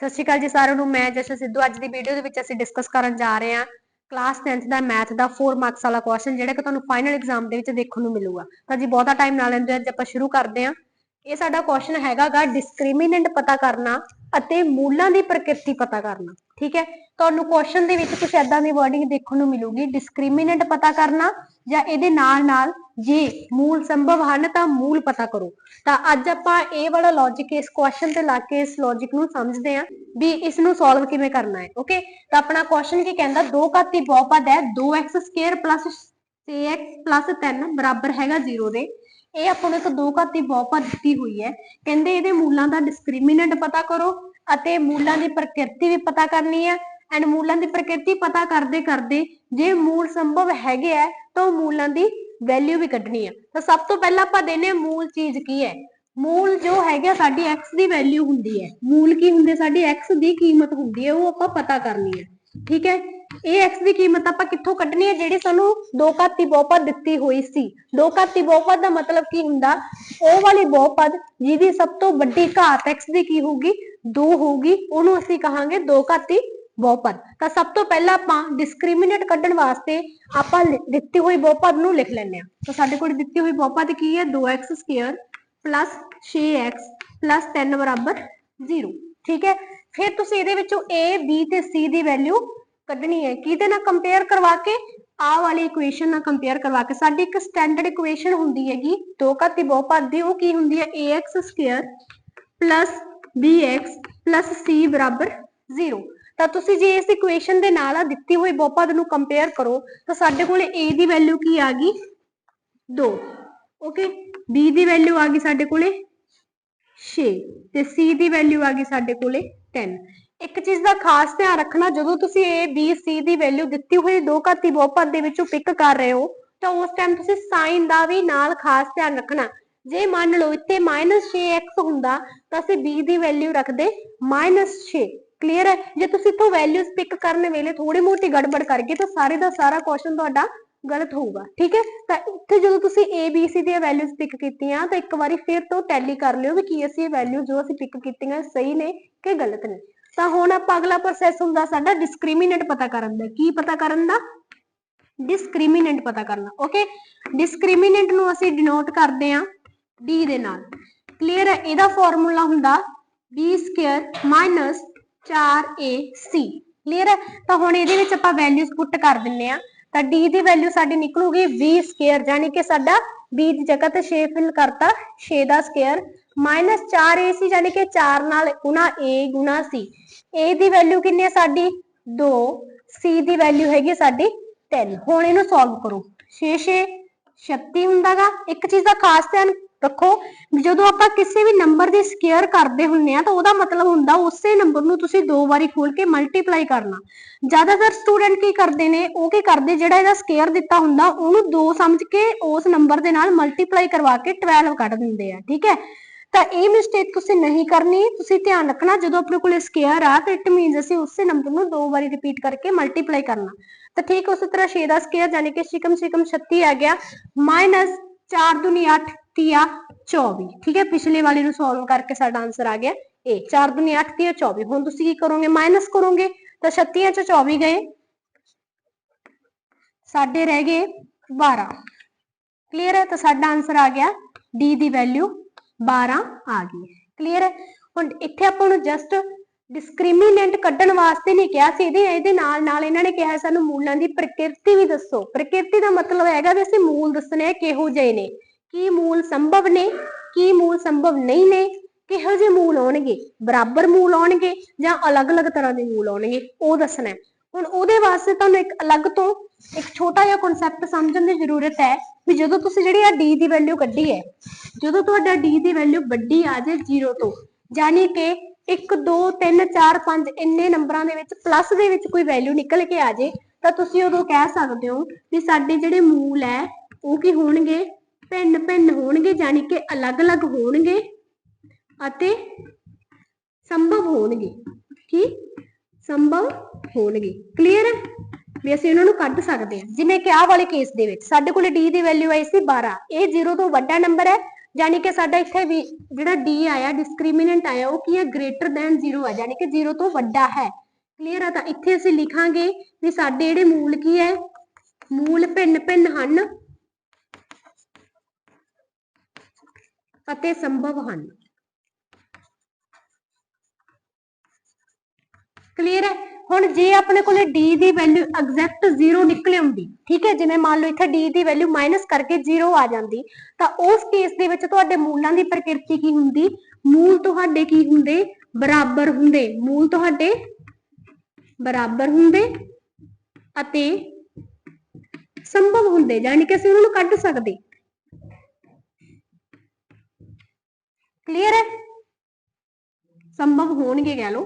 ਸਤਿ ਸ਼੍ਰੀ ਅਕਾਲ ਜੀ ਸਾਰਿਆਂ ਨੂੰ, ਮੈਂ ਜਸ਼ਨ ਸਿੱਧੂ। ਅੱਜ ਦੀ ਵੀਡੀਓ ਦੇ ਵਿੱਚ ਅਸੀਂ ਡਿਸਕਸ ਕਰਨ ਜਾ ਰਹੇ ਹਾਂ ਕਲਾਸ 10th ਦਾ ਮੈਥ ਦਾ 4 ਮਾਰਕਸ ਵਾਲਾ ਕੁਐਸਚਨ ਜਿਹੜਾ ਕਿ ਤੁਹਾਨੂੰ ਫਾਈਨਲ ਐਗਜ਼ਾਮ ਦੇ ਵਿੱਚ ਦੇਖਣ ਨੂੰ ਮਿਲੂਗਾ। ਤਾਂ ਜੀ ਬਹੁਤਾ ਟਾਈਮ ਨਾ ਲੈਂਦੇ ਅੱਜ ਆਪਾਂ ਸ਼ੁਰੂ ਕਰਦੇ ਹਾਂ। ਇਹ ਸਾਡਾ ਕੁਐਸਚਨ ਹੈਗਾਗਾ ਡਿਸਕ੍ਰਿਮੀਨੈਂਟ ਪਤਾ ਕਰਨਾ ਅਤੇ ਮੂਲਾਂ ਦੀ ਪ੍ਰਕਿਰਤੀ ਪਤਾ ਕਰਨਾ, ਠੀਕ ਹੈ? ਤੁਹਾਨੂੰ ਕੁਐਸਚਨ ਦੇ ਵਿੱਚ ਕੁਝ ਐਦਾਂ ਦੀ ਵਰਡਿੰਗ ਦੇਖਣ ਨੂੰ ਮਿਲੂਗੀ ਡਿਸਕ੍ਰਿਮੀਨੈਂਟ ਪਤਾ ਕਰਨਾ ਜਾਂ ਇਹਦੇ ਨਾਲ ਨਾਲ ਜੇ ਮੂਲ ਸੰਭਵ ਹਨ ਤਾਂ ਮੂਲ ਪਤਾ ਕਰੋ। ਤਾਂ ਅੱਜ ਆਪਾਂ ਇਹ ਵਾਲਾ ਲੌਜੀਕ ਇਸ ਕੁਐਸਚਨ ਤੇ ਲਾ ਕੇ ਇਸ ਲੌਜੀਕ ਨੂੰ ਸਮਝਦੇ ਹਾਂ ਵੀ ਇਸ ਨੂੰ ਸੋਲਵ ਕਿਵੇਂ ਕਰਨਾ ਹੈ ਓਕੇ ਤਾਂ ਆਪਣਾ ਕੁਐਸਚਨ ਕੀ ਕਹਿੰਦਾ 2 ਘਾਤੀ ਬਹੁਪਦ ਹੈ 2x 6x 3 ਬਰਾਬਰ ਹੈਗਾ 0 ਦੇ। ਇਹ ਆਪਾਂ ਨੂੰ ਇੱਕ 2 ਘਾਤੀ ਬਹੁਪਦ ਦਿੱਤੀ ਹੋਈ ਹੈ। ਕਹਿੰਦੇ ਇਹਦੇ ਮੂਲਾਂ ਦਾ ਡਿਸਕ੍ਰਿਮੀਨੈਂਟ ਪਤਾ ਕਰੋ ਅਤੇ ਮੂਲਾਂ ਦੀ ਪ੍ਰਕਿਰਤੀ ਵੀ ਪਤਾ ਕਰਨੀ ਹੈ। ਐਂਡ ਮੂਲਾਂ ਦੀ ਪ੍ਰਕਿਰਤੀ ਪਤਾ ਕਰਦੇ ਕਰਦੇ ਜੇ ਮੂਲ ਸੰਭਵ ਹੈਗੇ ਆ, ਤਾਂ ਉਹ ਮੂਲਾਂ ਦੀ ਵੈਲਿਊ ਵੀ ਕੱਢਣੀ ਆ। ਤਾਂ ਸਭ ਤੋਂ ਪਹਿਲਾਂ ਆਪਾਂ ਦੇਨੇ ਮੂਲ ਚੀਜ਼ ਕੀ ਹੈ? ਮੂਲ ਜੋ ਹੈਗਾ ਸਾਡੀ x ਦੀ ਵੈਲਿਊ ਹੁੰਦੀ ਹੈ। ਮੂਲ ਕੀ ਹੁੰਦੇ? ਸਾਡੀ x ਦੀ ਕੀਮਤ ਹੁੰਦੀ ਹੈ, ਉਹ ਆਪਾਂ ਪਤਾ ਕਰਨੀ ਹੈ। ਠੀਕ ਹੈ? ਇਹ x ਦੀ ਕੀਮਤ ਆਪਾਂ ਕਿੱਥੋਂ ਕੱਢਣੀ ਹੈ? ਜਿਹੜੀ ਸਾਨੂੰ ਦੋ ਘਾਤੀ ਬਹੁਪਦ ਦਿੱਤੀ ਹੋਈ ਸੀ। ਦੋ ਘਾਤੀ ਬਹੁਪਦ ਦਾ ਮਤਲਬ ਕੀ ਹੁੰਦਾ? ਉਹ ਵਾਲੀ ਬਹੁਪਦ ਜਿਹਦੀ ਸਭ ਤੋਂ ਵੱਡੀ ਘਾਤ x ਦੀ ਕੀ ਹੋਊਗੀ? 2 ਹੋਊਗੀ। ਉਹਨੂੰ ਅਸੀਂ ਕਹਾਂਗੇ ਦੋ ਘਾਤੀ ਬਹੁਪਦ। ਤਾਂ ਸਭ ਤੋਂ ਪਹਿਲਾਂ ਆਪਾਂ ਡਿਸਕ੍ਰਿਮੀਨੇਟ ਕੱਢਣ ਵਾਸਤੇ ਆਪਾਂ ਦਿੱਤੀ ਹੋਈ ਬਹੁਪਦ ਨੂੰ ਲਿਖ ਲੈਂਦੇ ਹਾਂ। ਤਾਂ ਸਾਡੇ ਕੋਲ ਦਿੱਤੀ ਹੋਈ ਬਹੁਪਦ ਕੀ ਹੈ? 2x 6x 3 0 ਠੀਕ ਹੈ? ਫਿਰ ਤੁਸੀਂ ਇਹਦੇ ਵਿੱਚੋਂ a, b ਤੇ c ਦੀ ਵੈਲਿਊ ਕੱਢਣੀ ਹੈ। ਕਿਹਦੇ ਨਾਲ ਕੰਪੇਅਰ ਕਰਵਾ ਕੇ? ਆਹ ਵਾਲੀ ਇਕੁਏਸ਼ਨ ਨਾਲ ਕੰਪੇਅਰ ਕਰਵਾ ਕੇ। ਸਾਡੀ ਇੱਕ ਸਟੈਂਡਰਡ ਇਕੁਏਸ਼ਨ ਹੁੰਦੀ ਹੈਗੀ, ਦੋ ਘਾਤੀ ਬਹੁਪਦ ਦੀ, ਉਹ ਕੀ ਹੁੰਦੀ ਹੈ? Ax ਸਕੁਅਰ bx c ਬਰਾਬਰ 0 ਤਾਂ ਤੁਸੀਂ ਜੇ ਇਸ ਇਕੁਏਸ਼ਨ ਦੇ ਨਾਲ ਆ ਦਿੱਤੀ ਹੋਈ ਬਹੁਪਦ ਨੂੰ ਕੰਪੇਅਰ ਕਰੋ, ਤਾਂ ਸਾਡੇ ਕੋਲ a ਦੀ ਵੈਲਿਊ ਕੀ ਆ ਗਈ? 2 ਓਕੇ b ਦੀ ਵੈਲਿਊ ਆ ਗਈ ਸਾਡੇ ਕੋਲੇ 6 ਤੇ c ਦੀ ਵੈਲਿਊ ਆ ਗਈ ਸਾਡੇ ਕੋਲੇ 3 ਇੱਕ ਚੀਜ਼ ਦਾ ਖਾਸ ਧਿਆਨ ਰੱਖਣਾ, ਜਦੋਂ ਤੁਸੀਂ a, b, c ਦੀ ਵੈਲਿਊ ਦਿੱਤੀ ਹੋਈ ਦੋ ਘਾਤੀ ਬਹੁਪਦ ਦੇ ਵਿੱਚੋਂ ਪਿਕ ਕਰ ਰਹੇ ਹੋ, ਤਾਂ ਉਸ ਟਾਈਮ ਤੁਸੀਂ ਸਾਈਨ ਦਾ ਵੀ ਨਾਲ ਖਾਸ ਧਿਆਨ ਰੱਖਣਾ। ਜੇ ਮੰਨ ਲਓ ਇੱਥੇ -6x ਹੁੰਦਾ, ਤਾਂ ਅਸੀਂ b ਦੀ ਵੈਲਿਊ ਰੱਖਦੇ -6 ਕਲੀਅਰ ਹੈ? ਜੇ ਤੁਸੀਂ ਇੱਥੋਂ ਵੈਲਿਊਜ਼ ਪਿਕ ਕਰਨ ਵੇਲੇ ਥੋੜੀ ਮੋਟੀ ਗੜਬੜ ਕਰ ਗਏ ਤਾਂ ਸਾਰੇ ਦਾ ਸਾਰਾ ਕੁਐਸਚਨ ਤੁਹਾਡਾ ਗਲਤ ਹੋਊਗਾ, ਠੀਕ ਹੈ? ਤਾਂ ਇੱਥੇ ਜਦੋਂ ਤੁਸੀਂ A, B, C ਦੀਆਂ ਵੈਲਿਊਜ਼ ਪਿਕ ਕੀਤੀਆਂ ਤਾਂ ਇੱਕ ਵਾਰੀ ਫਿਰ ਤੋਂ ਟੈਲੀ ਕਰ ਲਿਓ ਵੀ ਕੀ ਅਸੀਂ ਇਹ ਵੈਲਿਊ ਜੋ ਅਸੀਂ ਪਿਕ ਕੀਤੀਆਂ ਸਹੀ ਨੇ ਕਿ ਗਲਤ ਨੇ। ਤਾਂ ਹੁਣ ਆਪਾਂ ਅਗਲਾ ਪ੍ਰੋਸੈਸ ਹੁੰਦਾ ਸਾਡਾ ਡਿਸਕ੍ਰਿਮੀਨੈਂਟ ਪਤਾ ਕਰਨ ਦਾ। ਕੀ ਪਤਾ ਕਰਨ ਦਾ? ਡਿਸਕ੍ਰਿਮੀਨੈਂਟ ਪਤਾ ਕਰਨਾ ਓਕੇ ਡਿਸਕ੍ਰਿਮੀਨੈਂਟ ਨੂੰ ਅਸੀਂ ਡਿਨੋਟ ਕਰਦੇ ਹਾਂ d ਦੇ ਨਾਲ। ਕਲੀਅਰ ਹੈ? ਇਹਦਾ ਫਾਰਮੂਲਾ ਹੁੰਦਾ b ਸਕੁਅਰ 4ac ਕਲੀਅਰ ਹੈ? ਤਾਂ ਹੁਣ ਇਹਦੇ ਵਿੱਚ ਆਪਾਂ ਵੈਲਿਊਜ਼ ਪੁੱਟ ਕਰ ਦਿੰਨੇ ਆ ਤਾਂ d ਦੀ ਵੈਲਿਊ ਸਾਡੀ ਨਿਕਲੂਗੀ 20 ਸਕੁਅਰ ਯਾਨੀ ਕਿ ਸਾਡਾ b ਦੀ ਜਗ੍ਹਾ ਤੇ 6 ਫਿਲ ਕਰਤਾ 6 ਦਾ ਸਕੁਅਰ 4ac ਯਾਨੀ ਕਿ 4 ਨਾਲ ਗੁਣਾ a ਗੁਣਾ c a ਦੀ ਵੈਲਿਊ ਕਿੰਨੀ ਹੈ ਸਾਡੀ? 2 c ਦੀ ਵੈਲਿਊ ਹੈਗੀ ਸਾਡੀ 3 ਹੁਣ ਇਹਨੂੰ ਸੋਲਵ ਕਰੋ। 6 6 36 ਹੁੰਦਾਗਾ। ਇੱਕ ਚੀਜ਼ ਦਾ ਖਾਸ ਧਿਆਨ ਰੱਖੋ। ਵੀ ਜਦੋਂ ਆਪਾਂ ਕਿਸੇ ਵੀ ਨੰਬਰ ਦੀ ਸਕੇਅਰ ਕਰਦੇ ਹੁੰਨੇ ਆ ਤਾਂ ਉਹਦਾ ਮਤਲਬ ਹੁੰਦਾ ਉਸੇ ਨੰਬਰ ਨੂੰ ਤੁਸੀਂ ਦੋ ਵਾਰੀ ਖੋਲ ਕੇ ਮਲਟੀਪਲਾਈ ਕਰਨਾ। ਜ਼ਿਆਦਾਤਰ ਸਟੂਡੈਂਟ ਕੀ ਕਰਦੇ ਨੇ, ਉਹ ਕੀ ਕਰਦੇ, ਜਿਹੜਾ ਇਹਦਾ ਸਕੇਅਰ ਦਿੱਤਾ ਹੁੰਦਾ, ਉਹਨੂੰ 2 ਸਮਝ ਕੇ ਉਸ ਨੰਬਰ ਦੇ ਨਾਲ ਮਲਟੀਪਲਾਈ ਕਰਵਾ ਕੇ 12 ਕੱਢ ਦਿੰਦੇ ਆ, ਠੀਕ ਹੈ? ਤਾਂ ਇਹ ਮਿਸਟੇਕ ਤੁਸੀਂ ਨਹੀਂ ਕਰਨੀ, ਤੁਸੀਂ ਧਿਆਨ ਰੱਖਣਾ, ਜਦੋਂ ਆਪਣੇ ਕੋਲ ਸਕੇਅਰ ਆ, ਤਾਂ ਇਟ ਮੀਨਸ ਅਸੀਂ ਉਸੇ ਨੰਬਰ ਨੂੰ ਦੋ ਵਾਰੀ ਰਿਪੀਟ ਕਰਕੇ ਮਲਟੀਪਲਾਈ ਕਰਨਾ। ਤਾਂ ਠੀਕ ਉਸੇ ਤਰ੍ਹਾਂ 6 ਦਾ ਸਕੇਅਰ ਯਾਨੀ ਕਿ ਸਿਕਮ ਸਿਕਮ 36 ਆ ਗਿਆ ਮਾਈਨਸ 4 ਦੁਨੀ 8 ਤੀਆ 24 ਠੀਕ ਹੈ? ਪਿਛਲੇ ਵਾਲੇ ਨੂੰ ਸੋਲਵ ਕਰਕੇ ਸਾਡਾ ਆਨਸਰ ਆ ਗਿਆ ਇਹ 4 ਦੁਨੀ 8 ਤੀਆ 24 ਹੁਣ ਤੁਸੀਂ ਕੀ ਕਰੋਗੇ? ਮਾਈਨਸ ਕਰੋਗੇ? ਤਾਂ 36 ਚੋਂ 24 ਗਏ। ਸਾਡੇ ਰਹਿ ਗਏ 12 ਕਲੀਅਰ ਹੈ? ਤਾਂ ਸਾਡਾ ਆਨਸਰ ਆ ਗਿਆ d ਦੀ ਵੈਲਿਊ 12 ਆ ਗਈ। ਕਲੀਅਰ ਹੈ? ਹੁਣ ਇੱਥੇ ਆਪਾਂ ਨੂੰ ਜਸਟ ਡਿਸਕ੍ਰਿਮੀਨੈਂਟ ਕੱਢਣ ਵਾਸਤੇ ਨਹੀਂ ਕਿਹਾ ਸੀ ਇਹਦੇ। ਇਹਦੇ ਨਾਲ ਨਾਲ ਇਹਨਾਂ ਨੇ ਕਿਹਾ ਸਾਨੂੰ ਮੂਲਾਂ ਦੀ ਪ੍ਰਕਿਰਤੀ ਵੀ ਦੱਸੋ। ਪ੍ਰਕਿਰਤੀ ਦਾ ਮਤਲਬ ਹੈਗਾ ਵੀ ਅਸੀਂ ਮੂਲ ਦੱਸਣੇ ਕਿਹੋ ਜਿਹੇ ਨੇ। ਕੀ ਮੂਲ ਸੰਭਵ ਨੇ? ਕੀ ਮੂਲ ਸੰਭਵ ਨਹੀਂ ਨੇ? ਕਿਹੋ ਜਿਹੇ ਮੂਲ ਆਉਣਗੇ? ਬਰਾਬਰ ਮੂਲ ਆਉਣਗੇ ਜਾਂ ਅਲੱਗ-ਅਲੱਗ ਤਰ੍ਹਾਂ ਦੇ ਮੂਲ ਆਉਣਗੇ? ਉਹ ਦੱਸਣਾ ਹੁਣ ਉਹਦੇ ਵਾਸਤੇ ਤੁਹਾਨੂੰ ਇੱਕ ਅਲੱਗ ਤੋਂ ਇੱਕ ਛੋਟਾ ਜਿਹਾ ਕਨਸੈਪਟ ਸਮਝਣ ਦੀ ਜ਼ਰੂਰਤ ਹੈ ਵੀ ਜਦੋਂ ਤੁਸੀਂ ਜਿਹੜੀ ਆ d ਦੀ ਵੈਲਿਊ ਕੱਢੀ ਹੈ, ਜਦੋਂ ਤੁਹਾਡਾ d ਦੀ ਵੈਲਿਊ ਵੱਡੀ ਆ ਜਾਏ 0 ਤੋਂ ਯਾਨੀ ਕਿ 1 2 3 4 5 ਇੰਨੇ ਨੰਬਰਾਂ ਦੇ ਵਿੱਚ ਪਲੱਸ ਦੇ ਵਿੱਚ ਕੋਈ ਵੈਲਿਊ ਨਿਕਲ ਕੇ ਆ ਜਾਏ, ਤਾਂ ਤੁਸੀਂ ਉਦੋਂ ਕਹਿ ਸਕਦੇ ਹੋ ਵੀ ਸਾਡੇ ਜਿਹੜੇ ਮੂਲ ਹੈ, ਉਹ ਕੀ ਹੋਣਗੇ? ਭਿੰਨ ਭਿੰਨ ਹੋਣਗੇ ਯਾਨੀ ਕਿ ਅਲੱਗ-ਅਲੱਗ ਹੋਣਗੇ ਅਤੇ ਸੰਭਵ ਹੋਣਗੇ। ਕੀ? ਸੰਭਵ ਹੋਣਗੇ। ਕਲੀਅਰ ਹੈ ਵੀ ਅਸੀਂ ਉਹਨਾਂ ਨੂੰ ਕੱਢ ਸਕਦੇ ਹਾਂ। ਜਿਵੇਂ ਕਿ ਆਹ ਵਾਲੇ ਕੇਸ ਦੇ ਵਿੱਚ ਸਾਡੇ ਕੋਲ d ਦੀ ਵੈਲਿਊ ਆਈ ਸੀ 12 ਇਹ 0 ਤੋਂ ਵੱਡਾ ਨੰਬਰ ਹੈ ਯਾਨੀ ਕਿ ਸਾਡਾ ਇੱਥੇ ਵੀ ਜਿਹੜਾ d ਆਇਆ ਡਿਸਕ੍ਰਿਮੀਨੈਂਟ ਆਇਆ, ਉਹ ਕੀ ਹੈ? ਗ੍ਰੇਟਰ ਦੈਨ 0 ਹੈ ਯਾਨੀ ਕਿ 0 ਤੋਂ ਵੱਡਾ ਹੈ। ਕਲੀਅਰ ਹੈ ਤਾਂ ਇੱਥੇ ਅਸੀਂ ਲਿਖਾਂਗੇ ਵੀ ਸਾਡੇ ਜਿਹੜੇ ਮੂਲ ਕੀ ਹੈ? ਮੂਲ ਭਿੰਨ ਭਿੰਨ ਹਨ। ਅਤੇ ਸੰਭਵ ਹਨ। ਕਲੀਅਰ ਹੈ? ਹੁਣ ਜੇ ਆਪਣੇ ਕੋਲੇ d ਦੀ ਵੈਲਿਊ ਐਗਜ਼ੈਕਟ 0 ਨਿਕਲੇ ਹੁੰਦੀ, ਠੀਕ ਹੈ? ਜਿਵੇਂ ਮੰਨ ਲਓ ਇੱਥੇ d ਦੀ ਵੈਲਿਊ ਮਾਈਨਸ ਕਰਕੇ 0 ਆ ਜਾਂਦੀ, ਤਾਂ ਉਸ ਕੇਸ ਦੇ ਵਿੱਚ ਤੁਹਾਡੇ ਮੂਲਾਂ ਦੀ ਪ੍ਰਕਿਰਤੀ ਕੀ ਹੁੰਦੀ? ਮੂਲ ਤੁਹਾਡੇ ਕੀ ਹੁੰਦੇ? ਬਰਾਬਰ ਹੁੰਦੇ। ਮੂਲ ਤੁਹਾਡੇ ਬਰਾਬਰ ਹੁੰਦੇ ਅਤੇ ਸੰਭਵ ਹੁੰਦੇ ਯਾਨੀ ਕਿ ਅਸੀਂ ਉਹਨਾਂ ਨੂੰ ਕੱਢ ਸਕਦੇ। ਕਲੀਅਰ ਹੈ? ਸੰਭਵ ਹੋਣਗੇ ਕਹਿ ਲਓ।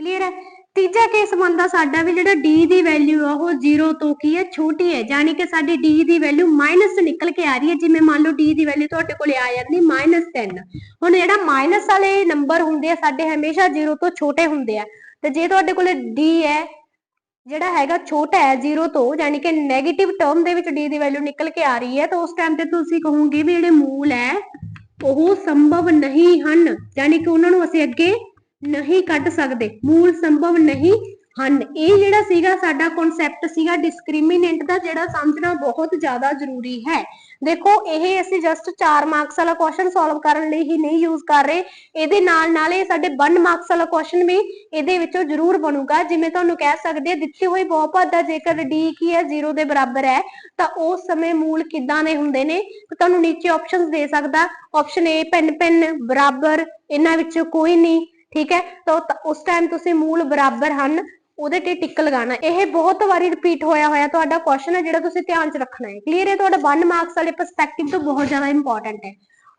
ਕਲੀਅਰ ਹੈ? ਤੀਜਾ ਕੇਸ ਬਣਦਾ ਸਾਡਾ ਵੀ ਜਿਹੜਾ d ਦੀ ਵੈਲਿਊ ਆ, ਉਹ 0 ਤੋਂ ਕੀ ਹੈ? ਛੋਟੀ ਹੈ। ਯਾਨੀ ਕਿ ਸਾਡੀ d ਦੀ ਵੈਲਿਊ ਮਾਈਨਸ ਨਿਕਲ ਕੇ ਆ ਰਹੀ ਹੈ। ਜਿਵੇਂ ਮੰਨ ਲਓ d ਦੀ ਵੈਲਿਊ ਤੁਹਾਡੇ ਕੋਲੇ ਆ ਜਾਂਦੀ -10 ਹੁਣ ਜਿਹੜਾ ਮਾਈਨਸ ਵਾਲੇ ਨੰਬਰ ਹੁੰਦੇ ਆ, ਸਾਡੇ ਹਮੇਸ਼ਾ 0 ਤੋਂ ਛੋਟੇ ਹੁੰਦੇ ਆ। ਤੇ ਜੇ ਤੁਹਾਡੇ ਕੋਲੇ d ਹੈ ਜਿਹੜਾ ਹੈਗਾ ਛੋਟਾ ਹੈ 0 ਤੋਂ ਯਾਨੀ ਕਿ 네ਗੇਟਿਵ ਟਰਮ ਦੇ ਵਿੱਚ d ਦੀ ਵੈਲਿਊ ਨਿਕਲ ਕੇ ਆ ਰਹੀ ਹੈ, ਤਾਂ ਉਸ ਟਾਈਮ ਤੇ ਤੁਸੀਂ ਕਹੋਗੇ ਵੀ ਜਿਹੜੇ ਮੂਲ ਹੈ, ਉਹ ਸੰਭਵ ਨਹੀਂ ਹਨ ਯਾਨੀ ਕਿ ਉਹਨਾਂ ਨੂੰ ਅਸੀਂ ਅੱਗੇ ਨਹੀਂ ਕੱਢ ਸਕਦੇ। ਮੂਲ ਸੰਭਵ ਨਹੀਂ ਹਨ। ਇਹ ਜਿਹੜਾ ਸੀਗਾ, ਸਾਡਾ ਕਨਸੈਪਟ ਸੀਗਾ ਡਿਸਕ੍ਰਿਮੀਨੈਂਟ ਦਾ, ਜਿਹੜਾ ਸਮਝਣਾ ਬਹੁਤ ਜ਼ਿਆਦਾ ਜ਼ਰੂਰੀ ਹੈ। ਦੇਖੋ, ਇਹ ਅਸੀਂ ਜਸਟ 4 ਮਾਰਕਸ ਵਾਲਾ ਕੁਐਸਚਨ ਸੋਲਵ ਕਰਨ ਲਈ ਹੀ ਨਹੀਂ ਯੂਜ਼ ਕਰ ਰਹੇ। ਇਹਦੇ ਨਾਲ ਨਾਲ ਇਹ ਸਾਡੇ 1 ਮਾਰਕਸ ਵਾਲਾ ਕੁਐਸਚਨ ਵੀ ਇਹਦੇ ਵਿੱਚੋਂ ਜ਼ਰੂਰ ਬਣੂਗਾ। ਜਿਵੇਂ ਤੁਹਾਨੂੰ ਕਹਿ ਸਕਦੇ ਆ, ਦਿੱਤੀ ਬਹੁਪਦ ਦਾ ਜੇਕਰ d ਕੀ ਹੈ 0 ਦੇ ਬਰਾਬਰ ਹੈ, ਤਾਂ ਉਸ ਸਮੇਂ ਮੂਲ ਕਿੱਦਾਂ ਦੇ ਹੁੰਦੇ ਨੇ? ਤਾਂ ਤੁਹਾਨੂੰ ਨੀਚੇ ਆਪਸ਼ਨਸ ਦੇ ਸਕਦਾ। ਆਪਸ਼ਨ A ਪੈਨ ਪੈਨ ਬਰਾਬਰ, ਇਹਨਾਂ ਵਿੱਚੋਂ ਕੋਈ ਨਹੀਂ, ਠੀਕ ਹੈ? ਤਾਂ ਉਸ ਟਾਈਮ ਤੁਸੀਂ ਮੂਲ ਬਰਾਬਰ ਹਨ। ਉਹਦੇ ਤੇ ਟਿਕ ਲਗਾਉਣਾ। ਇਹ ਬਹੁਤ ਵਾਰੀ ਰਿਪੀਟ ਹੋਇਆ ਹੋਇਆ ਤੁਹਾਡਾ ਕੁਐਸਚਨ ਹੈ ਜਿਹੜਾ ਤੁਸੀਂ ਧਿਆਨ 'ਚ ਰੱਖਣਾ ਹੈ। ਕਲੀਅਰ ਹੈ? ਤੁਹਾਡਾ 1 ਮਾਰਕਸ ਵਾਲੇ ਪਰਸਪੈਕਟਿਵ ਤੋਂ ਬਹੁਤ ਜ਼ਿਆਦਾ ਇੰਪੋਰਟੈਂਟ ਹੈ।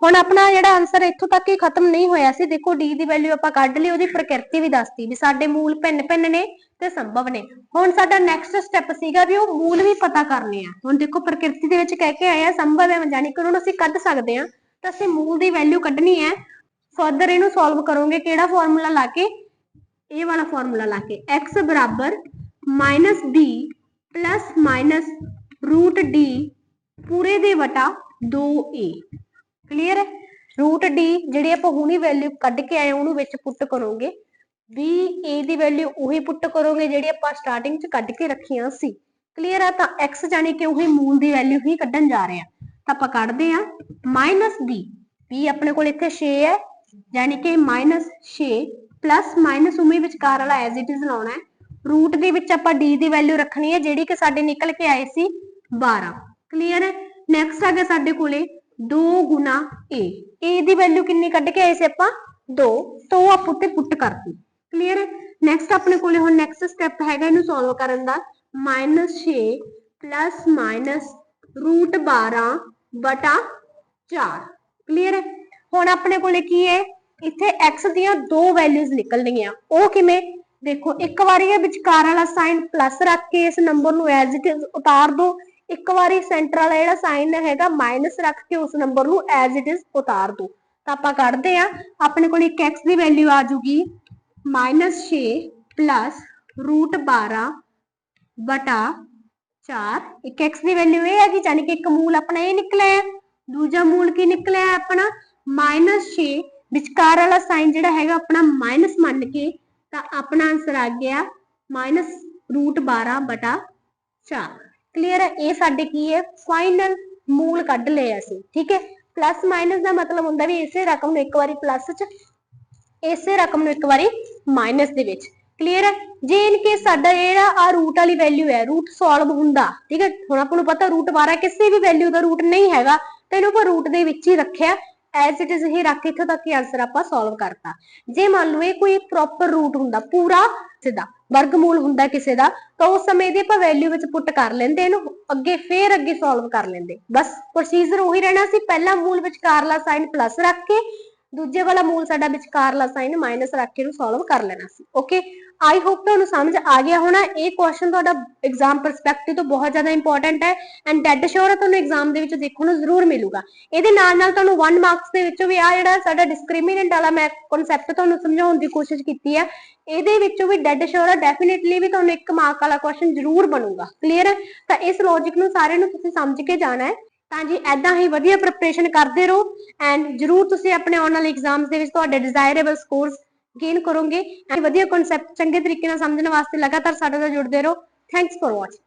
ਹੁਣ ਆਪਣਾ ਜਿਹੜਾ ਆਨਸਰ ਇੱਥੋਂ ਤੱਕ ਹੀ ਖਤਮ ਨਹੀਂ ਹੋਇਆ ਸੀ। ਦੇਖੋ, d ਦੀ ਵੈਲਿਊ ਆਪਾਂ ਕੱਢ ਲਈ, ਉਹਦੀ ਪ੍ਰਕਿਰਤੀ ਵੀ ਦੱਸਤੀ ਵੀ ਸਾਡੇ ਮੂਲ ਭਿੰਨ ਭਿੰਨ ਨੇ ਤੇ ਸੰਭਵ ਨੇ। ਹੁਣ ਸਾਡਾ ਨੈਕਸਟ ਸਟੈਪ ਸੀਗਾ ਵੀ ਉਹ ਮੂਲ ਵੀ ਪਤਾ ਕਰਨੇ ਆ। ਹੁਣ ਦੇਖੋ, ਪ੍ਰਕਿਰਤੀ ਦੇ ਵਿੱਚ ਕਹਿ ਕੇ ਆਏ ਆ, ਸੰਭਵ ਹੈ ਯਾਨੀ ਕਿ ਉਹਨੂੰ ਅਸੀਂ ਕੱਢ ਸਕਦੇ ਆ। ਤਾਂ ਅਸੀਂ ਮੂਲ ਦੀ ਵੈਲਿਊ ਕੱਢਣੀ ਹੈ। ਫਰਦਰ ਇਹਨੂੰ ਸੋਲਵ ਕਰੋਗੇ ਕਿਹੜਾ ਫਾਰਮੂਲਾ ਲਾ ਕੇ? ਇਹ ਵਾਲਾ ਫਾਰਮੂਲਾ ਲਾ ਕੇ x ਬਰਾਬਰ -b plus minus root d ਪੂਰੇ ਦੇ ਵਟਾ 2a ਕਲੀਅਰ ਹੈ? ਰੂਟ d ਆਪਾਂ ਹੁਣੀ ਵੈਲਿਊ ਕੱਢ ਕੇ ਆਏ, ਉਹਨੂੰ ਵਿੱਚ ਪੁੱਟ ਕਰੋਗੇ। B, a ਦੀ ਵੈਲਿਊ ਉਹੀ ਪੁੱਟ ਕਰੋਗੇ ਜਿਹੜੀ ਆਪਾਂ ਸਟਾਰਟਿੰਗ 'ਚ ਕੱਢ ਕੇ ਰੱਖੀਆਂ ਸੀ। ਕਲੀਅਰ ਆ? ਤਾਂ x ਜਾਨੀ ਕਿ ਉਹੀ ਮੂਲ ਦੀ ਵੈਲਿਊ ਹੀ ਕੱਢਣ ਜਾ ਰਹੇ ਆ। ਤਾਂ ਆਪਾਂ ਕੱਢਦੇ ਆ -b b ਆਪਣੇ ਕੋਲ ਇੱਥੇ 6 ਹੈ। ਯਾਨੀ ਕਿ -6 ਪਲੱਸ ਮਾਈਨਸ ਉਮੀ ਵਿਚਕਾਰ ਵਾਲਾ ਐਜ਼ ਇਟ ਇਜ਼ ਲਾਉਣਾ ਹੈ। ਰੂਟ ਦੇ ਵਿੱਚ ਆਪਾਂ d ਦੀ ਵੈਲਿਊ ਰੱਖਣੀ ਹੈ, ਜਿਹੜੀ ਕਿ ਸਾਡੇ ਨਿਕਲ ਕੇ ਆਏ ਸੀ 12 ਕਲੀਅਰ ਹੈ? ਨੈਕਸਟ ਆ ਗਿਆ ਸਾਡੇ ਕੋਲੇ 2 ਗੁਣਾ a a ਦੀ ਵੈਲਿਊ ਕਿੰਨੀ ਕੱਢ ਕੇ ਆਏ ਸੀ ਆਪਾਂ? 2 ਤੋਂ ਆਪਾਂ ਉੱਤੇ ਪੁੱਟ ਕਰਤੀ। ਕਲੀਅਰ ਹੈ? ਨੈਕਸਟ ਆਪਣੇ ਕੋਲੇ ਹੁਣ ਨੈਕਸਟ ਸਟੈਪ ਹੈਗਾ ਇਹਨੂੰ ਸੋਲਵ ਕਰਨ ਦਾ। -6 ਪਲੱਸ ਮਾਈਨਸ ਰੂਟ 12 ਬਟਾ 4 ਕਲੀਅਰ ਹੈ? ਹੁਣ ਆਪਣੇ ਕੋਲੇ ਕੀ ਹੈ? ਇੱਥੇ x ਦੀਆਂ ਦੋ ਵੈਲਿਊਜ਼ ਨਿਕਲਣਗੀਆਂ। ਉਹ ਕਿਵੇਂ? ਦੇਖੋ, ਇੱਕ ਵਾਰੀ ਇਹ ਵਿਚਕਾਰ ਵਾਲਾ ਸਾਈਨ ਪਲੱਸ ਰੱਖ ਕੇ ਇਸ ਨੰਬਰ ਨੂੰ ਐਜ਼ ਇਟ ਇਜ਼ ਉਤਾਰ ਦੋ। ਇੱਕ ਵਾਰੀ ਸੈਂਟਰ ਵਾਲਾ ਜਿਹੜਾ ਸਾਈਨ ਹੈਗਾ ਮਾਈਨਸ ਰੱਖ ਕੇ ਉਸ ਨੰਬਰ ਨੂੰ ਐਜ਼ ਇਟ ਇਜ਼ ਉਤਾਰ ਦੋ। ਤਾਂ ਆਪਾਂ ਕੱਢਦੇ ਆ ਆਪਣੇ ਕੋਲ ਇੱਕ x ਦੀ ਵੈਲਿਊ ਆ ਜੂਗੀ। -6 ਪਲੱਸ ਰੂਟ 12 ਬਟਾ 4 ਇੱਕ x ਦੀ ਵੈਲਿਊ ਇਹ ਹੈਗੀ ਯਾਨੀ ਕਿ ਇੱਕ ਮੂਲ ਆਪਣਾ ਇਹ ਨਿਕਲਿਆ। ਹੈ ਦੂਜਾ ਮੂਲ ਕੀ ਨਿਕਲਿਆ ਹੈ ਆਪਣਾ -6 ਵਿਚਕਾਰ ਵਾਲਾ ਸਾਈਨ ਜਿਹੜਾ ਹੈਗਾ ਆਪਣਾ ਮਾਈਨਸ ਮੰਨ ਕੇ ਤਾਂ ਆਪਣਾ ਆਨਸਰ ਆ ਗਿਆ ਰੂਟ 12 ਬਟਾ 4 ਕਲੀਅਰ ਹੈ? ਇਹ ਸਾਡੇ ਕੀ ਹੈ? ਫਾਈਨਲ ਮੂਲ ਕੱਢ ਲਏ ਅਸੀਂ, ਠੀਕ ਹੈ? ਪਲੱਸ ਮਾਈਨਸ ਦਾ ਮਤਲਬ ਹੁੰਦਾ ਵੀ ਇਸੇ ਰਕਮ ਨੂੰ ਇੱਕ ਵਾਰੀ ਪਲੱਸ ਚ, ਇਸੇ ਰਕਮ ਨੂੰ ਇੱਕ ਵਾਰੀ ਮਾਈਨਸ ਦੇ ਵਿੱਚ। ਕਲੀਅਰ ਹੈ? ਜੇ ਇਨ ਕੇਸ ਸਾਡਾ ਜਿਹੜਾ ਆ ਰੂਟ ਵਾਲੀ ਵੈਲਿਊ ਹੈ ਰੂਟ ਸੋਲਵ ਹੁੰਦਾ, ਠੀਕ ਹੈ? ਹੁਣ ਆਪਾਂ ਨੂੰ ਪਤਾ ਰੂਟ 12 ਕਿਸੇ ਵੀ ਵੈਲਿਊ ਦਾ ਰੂਟ ਨਹੀਂ ਹੈਗਾ, ਤਾਂ ਇਹਨੂੰ ਆਪਾਂ ਰੂਟ ਦੇ ਵਿੱਚ ਹੀ ਰੱਖਿਆ। ਐਜ਼ ਇਟ ਇਜ਼ ਹੀ ਰੱਖ ਇੱਥੋਂ ਤੱਕ ਹੀ ਆਨਸਰ ਆਪਾਂ ਸੋਲਵ ਕਰਤਾ। ਜੇ ਮੰਨ ਲਓ ਇਹ ਕੋਈ ਪ੍ਰੋਪਰ ਰੂਟ ਹੁੰਦਾ, ਪੂਰਾ ਸਿੱਧਾ ਵਰਗਮੂਲ ਹੁੰਦਾ ਕਿਸੇ ਦਾ, ਤਾਂ ਉਸ ਸਮੇਂ ਦੀ ਆਪਾਂ ਵੈਲਿਊ ਵਿੱਚ ਪੁੱਟ ਕਰ ਲੈਂਦੇ, ਇਹਨੂੰ ਅੱਗੇ ਫੇਰ ਅੱਗੇ ਸੋਲਵ ਕਰ ਲੈਂਦੇ। ਬਸ ਪ੍ਰੋਸੀਜਰ ਉਹੀ ਰਹਿਣਾ ਸੀ, ਪਹਿਲਾ ਮੂਲ ਵਿਚਕਾਰਲਾ ਸਾਈਨ ਪਲੱਸ ਰੱਖ ਕੇ ਦੂਜੇ ਵਾਲਾ ਮੂਲ ਸਾਡਾ ਵਿਚਕਾਰਲਾ ਸਾਈਨ ਮਾਈਨਸ ਰੱਖ ਕੇ ਇਹਨੂੰ ਸੋਲਵ ਕਰ ਲੈਣਾ ਸੀ ਓਕੇ ਆਈ ਹੋਪ ਤੁਹਾਨੂੰ ਸਮਝ ਆ ਗਿਆ ਹੋਣਾ, ਇਹ ਕੁਐਸਚਨ ਤੁਹਾਡਾ ਐਗਜ਼ਾਮ ਪਰਸਪੈਕਟਿਵ ਤੋਂ ਬਹੁਤ ਜ਼ਿਆਦਾ ਇੰਪੋਰਟੈਂਟ ਹੈ ਐਂਡ ਡੈਡ ਸ਼ੋਰ ਹੈ ਤੁਹਾਨੂੰ ਐਗਜ਼ਾਮ ਦੇ ਵਿੱਚ ਦੇਖਣ ਨੂੰ ਜ਼ਰੂਰ ਮਿਲੂਗਾ। ਇਹਦੇ ਨਾਲ ਨਾਲ ਤੁਹਾਨੂੰ 1 ਮਾਰਕਸ ਦੇ ਵਿੱਚੋਂ ਵੀ ਆ ਜਿਹੜਾ ਸਾਡਾ ਡਿਸਕ੍ਰਿਮੀਨੈਂਟ ਵਾਲਾ ਮੈਂ ਕਨਸੈਪਟ ਤੁਹਾਨੂੰ ਸਮਝਾਉਣ ਦੀ ਕੋਸ਼ਿਸ਼ ਕੀਤੀ ਹੈ ਇਹਦੇ ਵਿੱਚੋਂ ਵੀ ਡੈਡ ਸ਼ੋਰ ਹੈ ਡੈਫੀਨਿਟਲੀ ਵੀ ਤੁਹਾਨੂੰ ਇੱਕ ਮਾਰਕ ਵਾਲਾ ਕੁਐਸਚਨ ਜ਼ਰੂਰ ਬਣੂਗਾ ਕਲੀਅਰ ਹੈ ਤਾਂ ਇਸ ਲੌਜੀਕ ਨੂੰ ਸਾਰਿਆਂ ਨੂੰ ਤੁਸੀਂ ਸਮਝ ਕੇ ਜਾਣਾ ਹੈ। ਤਾਂ ਜੀ ਐਦਾਂ ਹੀ ਵਧੀਆ ਪ੍ਰੈਪਰੇਸ਼ਨ ਕਰਦੇ ਰਹੋ ਐਂਡ ਜਰੂਰ ਤੁਸੀਂ ਆਪਣੇ ਆਉਣ ਵਾਲੇ ਐਗਜ਼ਾਮਸ ਦੇ ਵਿੱਚ ਤੁਹਾਡੇ ਡਿਜ਼ਾਇਰੇਬਲ ਸਕੋਰਸ ਗੇਨ ਕਰੋਗੇ ਐਂਡ ਵਧੀਆ ਕਨਸੈਪਟ ਚੰਗੇ ਤਰੀਕੇ ਨਾਲ ਸਮਝਣ ਵਾਸਤੇ ਲਗਾਤਾਰ ਸਾਡੇ ਨਾਲ ਜੁੜਦੇ ਰਹੋ। Thanks for watching